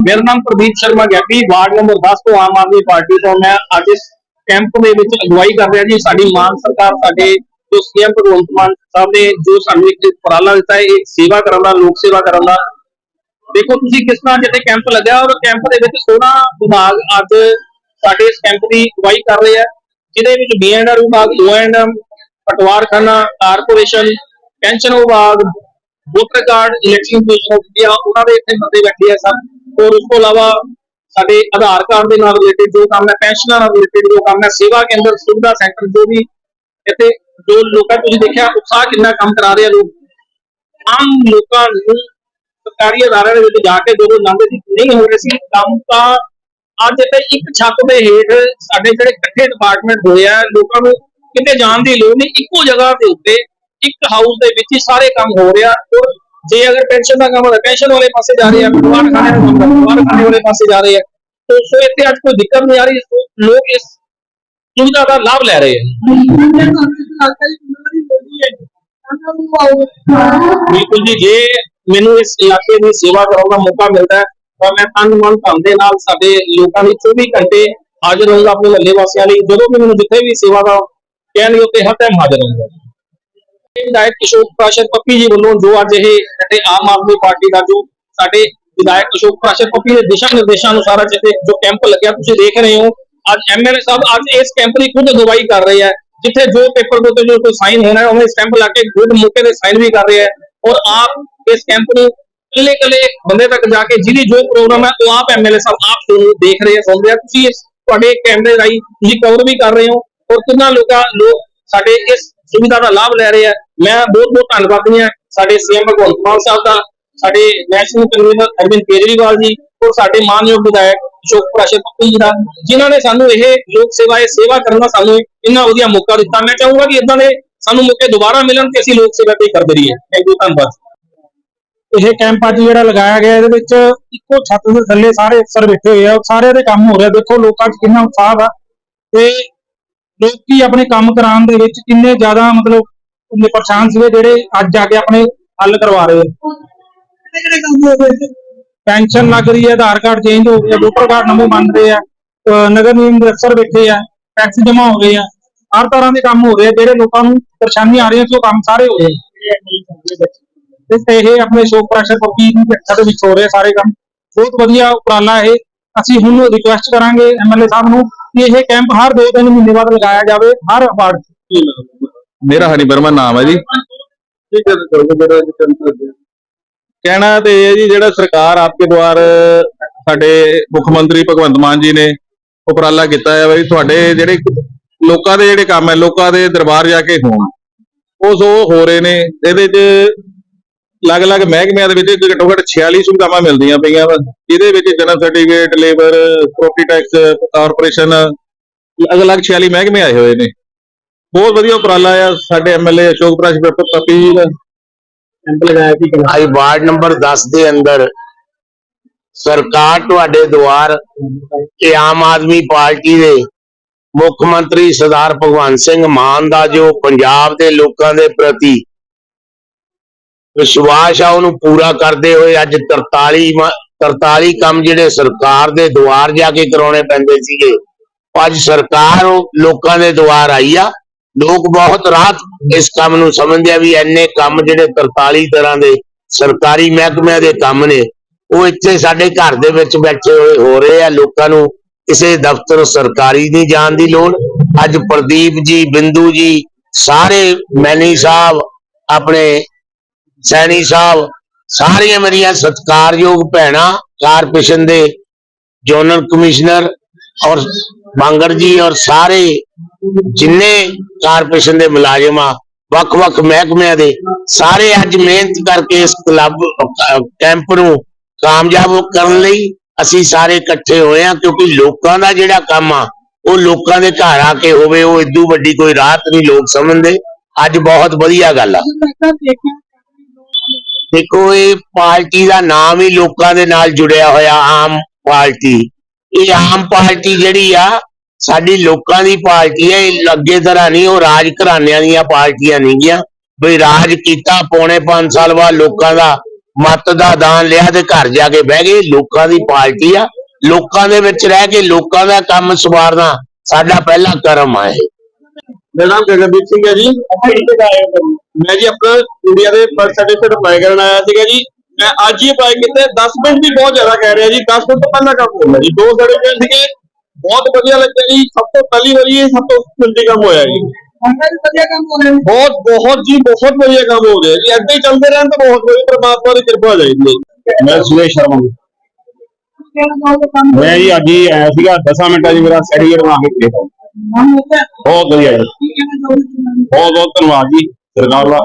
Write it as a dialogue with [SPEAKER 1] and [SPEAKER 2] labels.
[SPEAKER 1] ਮੇਰਾ ਨਾਮ ਪ੍ਰਦੀਪ ਸ਼ਰਮਾ ਗਿਆਪੀ, ਵਾਰਡ ਨੰਬਰ 10 ਤੋਂ ਆਮ ਆਦਮੀ ਪਾਰਟੀ ਤੋਂ ਮੈਂ ਅੱਜ ਇਸ ਕੈਂਪ ਦੇ ਵਿੱਚ ਅਗਵਾਈ ਕਰ ਰਿਹਾ ਜੀ। ਸਾਡੀ ਮਾਨ ਸਰਕਾਰ, ਸਾਡੇ ਜੋ ਸੀਐਮ ਭਗਵੰਤ ਮਾਨ ਸਾਹਿਬ ਨੇ ਜੋ ਸਾਨੂੰ ਇੱਕ ਉਪਰਾਲਾ ਦਿੱਤਾ ਹੈ, ਇਹ ਸੇਵਾ ਕਰਨ ਦਾ, ਲੋਕ ਸੇਵਾ ਕਰਨ ਦਾ। ਦੇਖੋ, ਤੁਸੀਂ ਕਿਸ ਤਰ੍ਹਾਂ ਜਿੱਥੇ ਕੈਂਪ ਲੱਗਿਆ ਔਰ ਕੈਂਪ ਦੇ ਵਿੱਚ 16 ਵਿਭਾਗ ਅੱਜ ਸਾਡੇ ਇਸ ਕੈਂਪ ਦੀ ਅਗਵਾਈ ਕਰ ਰਹੇ ਆ, ਜਿਹਦੇ ਵਿੱਚ ਬੀਐਨਆਰ ਵਿਭਾਗ ਓਐਨਐਮ ਪਟਵਾਰਖਾਨਾ ਕਾਰਪੋਰੇਸ਼ਨ, ਪੈਨਸ਼ਨ ਵਿਭਾਗ, voter card election commission of India ਉਹਨਾਂ ਦੇ ਇੱਥੇ ਬੰਦੇ ਬੈਠੇ ਆ ਸਭ। ਔਰ ਉਸ ਤੋਂ ਇਲਾਵਾ ਸਾਡੇ ਆਧਾਰ ਕਾਰਡ ਦੇ ਨਾਲ ਰਿਲੇਟਡ ਜੋ ਕੰਮ ਹੈ, ਪੈਨਸ਼ਨਾਂ ਨਾਲ ਰਿਲੇਟਡ ਜੋ ਕੰਮ ਹੈ, ਸੇਵਾ ਕੇਂਦਰ, ਸੁਵਿਧਾ ਸੈਂਟਰ ਜੋ ਵੀ ਇੱਥੇ ਜੋ ਲੋਕਾਂ ਤੁਸੀਂ ਦੇਖਿਆ, ਉਤਸ਼ਾਹ ਕਿੰਨਾ ਕੰਮ ਕਰਾ ਰਹੇ ਆ ਲੋਕ। ਆਮ ਲੋਕਾਂ ਨੂੰ ਸਰਕਾਰੀ ਅਦਾਰਿਆਂ ਦੇ ਵਿੱਚ ਜਾ ਕੇ ਜਦੋਂ ਲੰਘਦੇ ਸੀ ਨਹੀਂ ਹੋ ਰਹੇ ਸੀ, ਕੰਮ ਤਾਂ ਅੱਜ ਤੇ ਇੱਕ ਛੱਤ ਦੇ ਹੇਠ ਸਾਡੇ ਜਿਹੜੇ ਇਕੱਠੇ ਡਿਪਾਰਟਮੈਂਟ ਹੋਏ ਆ, ਲੋਕਾਂ ਨੂੰ ਕਿਤੇ ਜਾਣ ਦੀ ਲੋੜ ਨਹੀਂ, ਇੱਕੋ ਜਗ੍ਹਾ ਦੇ ਉੱਤੇ ਇੱਕ ਹਾਊਸ ਦੇ ਵਿੱਚ ਹੀ ਸਾਰੇ ਕੰਮ ਹੋ ਰਿਹਾ ਔਰ ਜੇ ਅਗਰ ਪੈਨਸ਼ਨ ਦਾ ਕੰਮ ਹੈ ਪੈਨਸ਼ਨ ਵਾਲੇ ਪਾਸੇ ਜਾ ਰਹੇ ਆ ਖਾਣੇ ਦਾ ਕੰਮ ਖਾਣੇ ਵਾਲੇ ਪਾਸੇ ਜਾ ਰਹੇ ਆ, ਤੋ ਸੋ ਇੱਥੇ ਅੱਜ ਕੋਈ ਦਿੱਕਤ ਨਹੀਂ ਆ ਰਹੀ ਲੋਕ ਇਸ ਸੁਵਿਧਾ ਦਾ ਲਾਭ ਲੈ ਰਹੇ ਆ। ਬਿਲਕੁਲ ਜੀ, ਜੇ ਮੈਨੂੰ ਇਸ ਇਲਾਕੇ ਦੀ ਸੇਵਾ ਕਰਨ ਦਾ ਮੌਕਾ ਮਿਲਦਾ ਹੈ, ਤਾਂ ਮੈਂ ਤਨ ਮਨ ਧਨ ਦੇ ਨਾਲ ਸਾਡੇ ਲੋਕਾਂ ਲਈ 24 ਘੰਟੇ ਹਾਜ਼ਰ ਰਹੂੰਗਾ ਆਪਣੇ ਲੱਲੇ ਵਾਸੀਆਂ ਲਈ, ਜਦੋਂ ਵੀ ਮੈਨੂੰ ਜਿੱਥੇ ਵੀ ਸੇਵਾ ਦਾ ਕਹਿਣਗੇ ਉੱਤੇ ਹਰ ਟਾਈਮ ਹਾਜ਼ਰ ਰਹੂੰਗਾ ਵਿਧਾਇਕ ਕਿਸ਼ੋਰ ਪ੍ਰਾਸ਼ਰ ਪੱਪੀ ਜੀ ਵੱਲੋਂ ਜੋ ਅੱਜ ਇਹ ਇੱਥੇ ਆਮ ਆਦਮੀ ਪਾਰਟੀ ਦਾ ਜੋ ਸਾਡੇ ਵਿਧਾਇਕ ਕਿਸ਼ੋਰ ਪ੍ਰਾਸ਼ਰ ਪੱਪੀ ਦੇ ਦਿਸ਼ਾ ਨਿਰਦੇਸ਼ਾਂ ਅਨੁਸਾਰ ਅੱਜ ਜੋ ਕੈਂਪ ਲੱਗਿਆ, ਤੁਸੀਂ ਦੇਖ ਰਹੇ ਹੋ। ਅੱਜ ਐਮਐਲਏ ਸਾਹਿਬ ਅੱਜ ਇਸ ਕੈਂਪ ਦੀ ਖੁਦ ਅਗਵਾਈ ਕਰ ਰਹੇ ਆ। ਜਿੱਥੇ ਜੋ ਪੇਪਰ ਦੇ ਉੱਤੇ ਜੋ ਕੋਈ ਸਾਈਨ ਹੋਣਾ ਹੈ, ਉਹਨੇ ਸਟੈਂਪ ਲਾ ਕੇ ਖੁਦ ਮੌਕੇ ਤੇ ਸਾਈਨ ਵੀ ਕਰ ਰਹੇ ਹੈ। ਔਰ ਆਪ ਇਸ ਕੈਂਪ ਨੂੰ ਕੱਲੇ ਕੱਲੇ ਬੰਦੇ ਤੱਕ ਜਾ ਕੇ ਜਿਹਦੀ ਜੋ ਪ੍ਰੋਗਰਾਮ ਹੈ, ਉਹ ਆਪ ਐਮਐਲਏ ਸਾਹਿਬ ਆਪ ਤੁਹਾਨੂੰ ਦੇਖ ਰਹੇ ਆ, ਸੁਣ ਰਹੇ ਤੁਸੀਂ ਇਸ ਤੁਹਾਡੇ ਕੈਮਰੇ ਰਾਹੀਂ ਤੁਸੀਂ ਕਵਰ ਵੀ ਕਰ ਰਹੇ ਹੋ। ਔਰ ਕਿੰਨਾ ਲੋਕਾਂ, ਲੋਕ ਸਾਡੇ ਇਸ ਸੁਵਿਧਾ ਦਾ ਲਾਭ ਲੈ ਰਹੇ ਆ। ਮੈਂ ਬਹੁਤ ਬਹੁਤ ਧੰਨਵਾਦੀ ਹਾਂ। ਸਾਡੇ ਸੀਐਮ ਭਗਵੰਤ ਮਾਨ ਸਾਹਿਬ ਦਾ, ਸਾਡੇ ਨੈਸ਼ਨਲ ਕਨਵੀਨਰ ਅਰਵਿੰਦ ਕੇਜਰੀਵਾਲ ਜੀ ਔਰ ਸਾਡੇ ਮਾਨਯੋਗ ਵਿਧਾਇਕ ਅਸ਼ੋਕ ਪ੍ਰਾਸ਼ਰ ਪੱਪੂ ਜੀ ਦਾ, ਜਿਨ੍ਹਾਂ ਨੇ ਸਾਨੂੰ ਇਹ ਲੋਕ ਸੇਵਾ, ਇਹ ਸੇਵਾ ਕਰਨ ਦਾ ਸਾਨੂੰ ਇੰਨਾ ਵਧੀਆ ਮੌਕਾ ਦਿੱਤਾ। ਮੈਂ ਚਾਹੂੰਗਾ ਕਿ ਇਦਾਂ ਦੇ ਸਾਨੂੰ ਮੌਕੇ ਦੁਬਾਰਾ ਮਿਲਣ ਤੇ ਅਸੀਂ ਲੋਕ ਸੇਵਾ ਤੇ ਕਰਦੇ ਰਹੀਏ। ਥੈਂਕ ਯੂ ਧੰਨਵਾਦ।
[SPEAKER 2] ਇਹ ਕੈਂਪ ਅੱਜ ਜਿਹੜਾ ਲਗਾਇਆ ਗਿਆ, ਇਹਦੇ ਵਿੱਚ ਇੱਕੋ ਛੱਤ ਦੇ ਥੱਲੇ ਸਾਰੇ ਅਫਸਰ ਬੈਠੇ ਹੋਏ ਆ ਸਾਰਿਆਂ ਦੇ ਕੰਮ ਹੋ ਰਿਹਾ। ਦੇਖੋ ਲੋਕਾਂ 'ਚ ਕਿੰਨਾ ਉਤਸ਼ਾਹ ਆ ਤੇ ਲੋਕੀ ਆਪਣੇ ਕੰਮ ਕਰਾਉਣ ਦੇ ਵਿੱਚ ਕਿੰਨੇ ਜ਼ਿਆਦਾ ਮਤਲਬ ਉਹਨੇ ਪਰੇਸ਼ਾਨ ਸੀਗੇ ਜਿਹੜੇ ਅੱਜ ਜਾ ਕੇ ਆਪਣੇ ਹੱਲ ਕਰਵਾ ਰਹੇ ਆ। ਪੈਨਸ਼ਨ ਲੱਗ ਰਹੀ ਹੈ, ਆਧਾਰ ਕਾਰਡ ਚੇਂਜ ਹੋ ਗਿਆ, ਵੋਟਰ ਕਾਰਡ ਨਵੇਂ ਬਣ ਰਹੇ ਆ ਨਗਰ ਨਿਗਮ ਦੇ ਅਫਸਰ ਬੈਠੇ ਆ ਟੈਕਸ ਜਮ੍ਹਾਂ ਹੋ ਗਏ ਆ, ਹਰ ਤਰ੍ਹਾਂ ਦੇ ਕੰਮ ਹੋ ਰਹੇ ਆ, ਜਿਹੜੇ ਲੋਕਾਂ ਨੂੰ ਪਰੇਸ਼ਾਨੀ ਆ ਰਹੀ ਹੈ, ਉਹ ਕੰਮ ਸਾਰੇ ਹੋ ਰਹੇ ਤੇ ਇਹ ਆਪਣੇ ਸ਼ੋਕ ਪ੍ਰੈਸ਼ਰ ਪੱਪੀ ਦੀ ਰੱਖਿਆ ਦੇ ਵਿੱਚ ਹੋ ਰਹੇ ਸਾਰੇ ਕੰਮ। ਬਹੁਤ ਵਧੀਆ ਉਪਰਾਲਾ ਇਹ। ਅਸੀਂ ਹੁਣ ਰਿਕੁਐਸਟ ਕਰਾਂਗੇ ਐਮਐਲਏ ਸਾਹਿਬ ਨੂੰ ਕਿ ਇਹ ਕੈਂਪ ਹਰ ਦੋ ਤਿੰਨ ਮਹੀਨੇ ਬਾਅਦ ਲਗਾਇਆ ਜਾਵੇ ਹਰ ਵਾਰਡ 'ਚ।
[SPEAKER 3] ਮੇਰਾ ਹਰੀ ਬਰਮਾ ਨਾਮ ਹੈ ਜੀ। ਕਹਿਣਾ ਤੇ ਇਹ ਹੈ ਜੀ ਜਿਹੜਾ ਸਰਕਾਰ ਆਪਕੇ ਦੁਆਰ ਸਾਡੇ ਮੁੱਖ ਮੰਤਰੀ ਭਗਵੰਤ ਮਾਨ ਜੀ ਨੇ ਉਪਰਾਲਾ ਕੀਤਾ ਹੈ ਵੀ ਤੁਹਾਡੇ ਜਿਹੜੇ ਲੋਕਾਂ ਦੇ ਜਿਹੜੇ ਕੰਮ ਹੈ ਲੋਕਾਂ ਦੇ ਦਰਬਾਰ ਜਾ ਕੇ ਹੋਣ। ਉਹ ਸੋ ਹੋ ਰਹੇ ਨੇ। ਇਹਦੇ 'ਚ ਅਲੱਗ-ਅਲੱਗ ਮਹਿਕਮਿਆਂ ਦੇ ਵਿੱਚ ਘੱਟੋ ਘੱਟ 46 ਸੁਵਿਧਾਵਾਂ ਮਿਲਦੀਆਂ ਪਈਆਂ ਵਾ। ਜਿਹਦੇ ਵਿੱਚ ਜਨਮ certificate labour property tax corporation ਅਲੱਗ-ਅਲੱਗ 46 ਮਹਿਕਮੇ ਆਏ ਹੋਏ ਨੇ। ਬਹੁਤ ਵਧੀਆ ਉਪਰਾਲਾ ਆ। ਸਾਡੇ ਐਮਐਲਏ ਅਸ਼ੋਕ ਪ੍ਰਕਾਸ਼ ਪੱਪੀ ਜੀ ਦਾ।
[SPEAKER 4] ਅੱਜ ਵਾਰਡ ਨੰਬਰ 10 ਦੇ ਅੰਦਰ ਸਰਕਾਰ ਤੁਹਾਡੇ ਦੁਆਰ ਤੇ ਆਮ ਆਦਮੀ ਪਾਰਟੀ ਦੇ ਮੁੱਖ ਮੰਤਰੀ ਸਰਦਾਰ ਭਗਵੰਤ ਸਿੰਘ ਮਾਨ ਦਾ ਜੋ ਪੰਜਾਬ ਦੇ ਲੋਕਾਂ ਦੇ ਪ੍ਰਤੀ ਵਿਸ਼ਵਾਸ ਆ ਉਹਨੂੰ ਪੂਰਾ ਕਰਦੇ ਹੋਏ ਅੱਜ 43 ਮ- 43 ਕੰਮ ਜਿਹੜੇ ਸਰਕਾਰ ਦੇ ਦੁਆਰ ਜਾ ਕੇ ਕਰਾਉਣੇ ਪੈਂਦੇ ਸੀਗੇ। ਅੱਜ ਸਰਕਾਰ ਲੋਕਾਂ ਦੇ ਦੁਆਰ ਆਈ ਆ। ਲੋਕ ਬਹੁਤ ਰਾਹਤ ਇਸ ਕੰਮ ਨੂੰ ਸਮਝਦੇ ਆ ਵੀ ਇੰਨੇ ਕੰਮ ਜਿਹੜੇ 43 ਤਰ੍ਹਾਂ ਦੇ ਸਰਕਾਰੀ ਮਹਿਕਮਿਆਂ ਦੇ ਕੰਮ ਨੇ, ਉਹ ਇੱਥੇ ਸਾਡੇ ਘਰ ਦੇ ਵਿੱਚ ਬੈਠੇ ਹੋਏ ਹੋ ਰਹੇ ਆ। ਲੋਕਾਂ ਨੂੰ ਕਿਸੇ ਦਫ਼ਤਰ ਸਰਕਾਰੀ ਨਹੀਂ ਜਾਣ ਦੀ ਲੋੜ। ਅੱਜ ਪ੍ਰਦੀਪ ਜੀ, ਬਿੰਦੂ ਜੀ, ਸਾਰੇ ਮੈਨੀ ਸਾਹਿਬ ਆਪਣੇ ਸੈਣੀ ਸਾਹਿਬ, ਸਾਰੀਆਂ ਮੇਰੀਆਂ ਸਤਿਕਾਰਯੋਗ ਭੈਣਾਂ, ਕਾਰਪੋਰੇਸ਼ਨ ਦੇ ਜੋਨਲ ਕਮਿਸ਼ਨਰ ਔਰ ਬਾਂਗਰ ਜੀ ਔਰ ਸਾਰੇ ਜਿੰਨੇ ਕਾਰਪੋਰੇਸ਼ਨ ਦੇ ਮੁਲਾਜ਼ਮ ਆ, ਵੱਖ-ਵੱਖ ਮਹਿਕਮਿਆਂ ਦੇ, ਸਾਰੇ ਅੱਜ ਮਿਹਨਤ ਕਰਕੇ ਇਸ ਕਲੱਬ ਕੈਂਪ ਨੂੰ ਕਾਮਯਾਬ ਕਰਨ ਲਈ ਅਸੀਂ ਸਾਰੇ ਇਕੱਠੇ ਹੋਏ ਆ ਕਿਉਂਕਿ ਲੋਕਾਂ ਦਾ ਜਿਹੜਾ ਕੰਮ ਆ, ਉਹ ਲੋਕਾਂ ਦੇ ਘਰ ਆ ਕੇ ਹੋਵੇ, ਉਹ ਇਦੋਂ ਵੱਡੀ ਕੋਈ ਰਾਹਤ ਨਹੀਂ ਲੋਕ ਸਮਝਦੇ। ਅੱਜ ਬਹੁਤ ਵਧੀਆ ਗੱਲ ਆ। ਦੇਖੋ ਇਹ ਪਾਰਟੀ ਦਾ ਨਾਮ ਹੀ ਲੋਕਾਂ ਦੇ ਨਾਲ ਜੁੜਿਆ ਹੋਇਆ ਆਮ ਪਾਰਟੀ। ਇਹ ਆਮ ਪਾਰਟੀ ਜਿਹੜੀ ਆ ਸਾਡੀ ਲੋਕਾਂ ਦੀ ਪਾਰਟੀ ਹੈ ਇਹ ਲੱਗੇ ਤਰ੍ਹਾਂ ਨਹੀਂ ਉਹ ਰਾਜ ਘਰਾਣਿਆਂ ਦੀਆਂ ਪਾਰਟੀਆਂ ਨਹੀਂ ਗਿਆ। ਬਈ ਰਾਜ ਕੀਤਾ ਪੌਣੇ 5 ਸਾਲ ਬਾਅਦ ਲੋਕਾਂ ਦਾ ਮਤ ਦਾ ਦਾਨ ਲਿਆ ਤੇ ਘਰ ਜਾ ਕੇ ਬਹਿ ਗਏ। ਲੋਕਾਂ ਦੀ ਪਾਰਟੀ ਆ। ਲੋਕਾਂ ਦੇ ਵਿੱਚ ਰਹਿ ਕੇ ਲੋਕਾਂ ਦਾ ਕੰਮ ਸਵਾਰਨਾ ਸਾਡਾ ਪਹਿਲਾ ਕਰਮ ਆ ਇਹ।
[SPEAKER 5] ਮੇਰਾ ਨਾਮ ਗਗਨਦੀਪ ਸਿੰਘ ਹੈ ਜੀ। ਮੈਂ ਜੀ ਆਪਣਾ ਇੰਡੀਆ ਦੇ ਬਰਥ ਸਰਟੀਫਿਕੇਟ ਅਪਲਾਈ ਕਰਨ ਆਇਆ ਸੀਗਾ ਜੀ। ਮੈਂ ਅੱਜ ਹੀ ਅਪਲਾਈ ਕੀਤਾ 10 ਮਿੰਟ ਵੀ ਬਹੁਤ ਜ਼ਿਆਦਾ ਕਹਿ ਰਿਹਾ ਜੀ। 10 ਮਿੰਟ ਤੋਂ ਪਹਿਲਾਂ ਕੰਮ ਹੋ ਗਿਆ ਜੀ। ਦੋ ਸਰਟੀਫਿਕੇਟ ਸੀਗੇ ਬਹੁਤ ਵਧੀਆ ਲੱਗਿਆ ਜੀ। ਸਭ ਤੋਂ ਪਹਿਲੀ ਵਾਰੀ ਇਹ ਸਭ ਤੋਂ ਜਲਦੀ ਕੰਮ ਹੋਇਆ ਜੀ। ਬਹੁਤ ਬਹੁਤ ਜੀ ਬਹੁਤ ਵਧੀਆ ਕੰਮ ਹੋ ਗਿਆ ਜੀ। ਏਦਾਂ ਹੀ ਚੱਲਦੇ ਰਹਿਣ ਤਾਂ ਬਹੁਤ ਵਧੀਆ ਪ੍ਰਮਾਤਮਾ ਦੀ ਕਿਰਪਾ ਹੋ ਜਾਏਗੀ
[SPEAKER 2] ਮੈਂ ਸੁਰੇਸ਼ ਸ਼ਰਮਾ ਮੈਂ ਜੀ ਅੱਜ ਹੀ ਆਇਆ ਸੀਗਾ। 10 ਮਿੰਟਾਂ 'ਚ ਮੇਰਾ ਸਰਟੀਫਿਕੇਟ ਬਣਾ ਕੇ ਦੇ ਬਹੁਤ ਵਧੀਆ ਜੀ। ਬਹੁਤ ਬਹੁਤ ਧੰਨਵਾਦ ਜੀ। ਸਰਕਾਰ ਦਾ